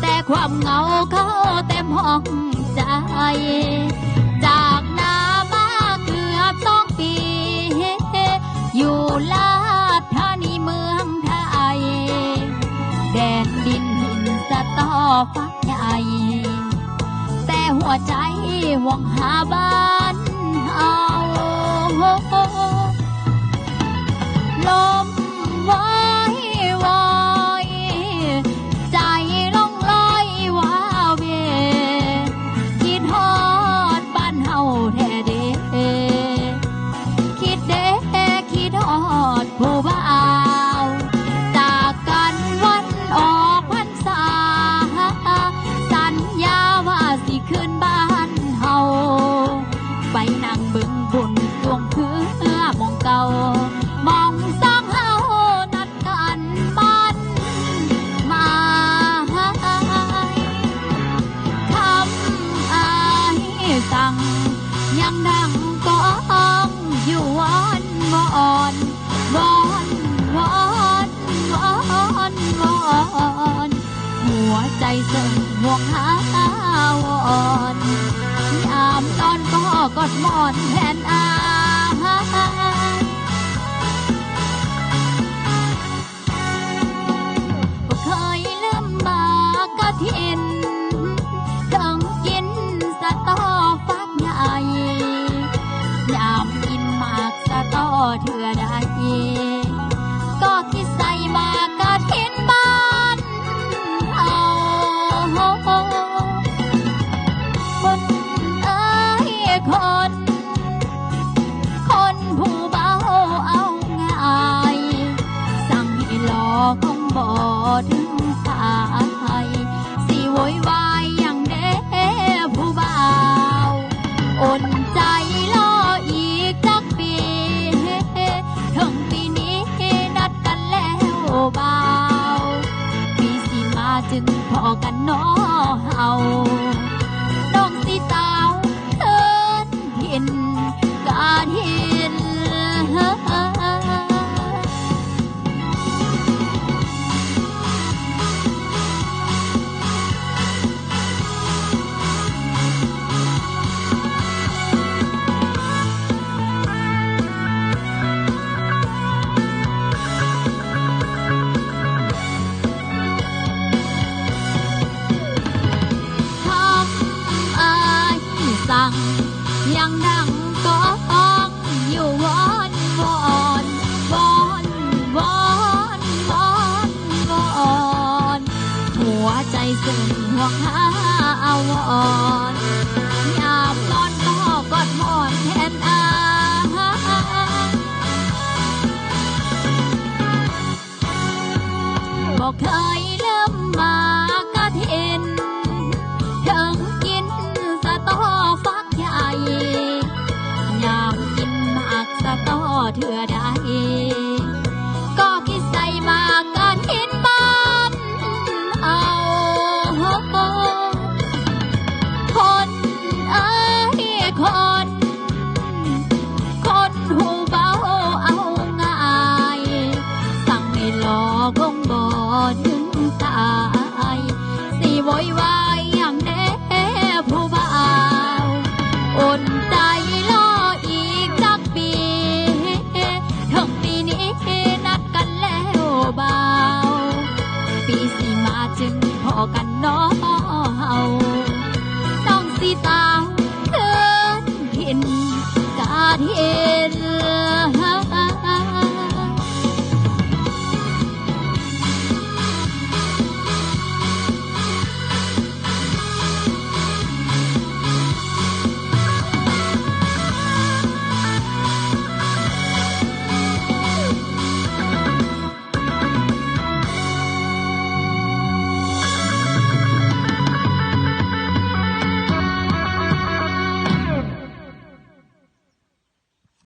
แต่ความเหงาเขาเต็มห้องใจ จากนามาเกือบสองปี อยู่ลาดธานีเมืองไทย แดนดินหินสะตอฟักใหญ่ แต่หัวใจหวงหาบ้านเฮาลม หัวใจเสื่อมห่วงหาวอนยามนอนก็กอดหมอนแทนอายบ่เคยลืมบากะทินต้องกินสะตอฟักใหญ่ ยามกินหมากสะตอเถื่อใด จึงพ วใจสื่นห่วงหาอาวรยามนอนก็กอดหมอนแทนอาบอกเคยเริ่มมากะทินถึงกินสะตอฟักใหญ่อยามกินมากสะตอเถื่อด ปีสีมาจึงพอกันเน้อเฮาต้องสีสาวเทินเห็นกาเห็น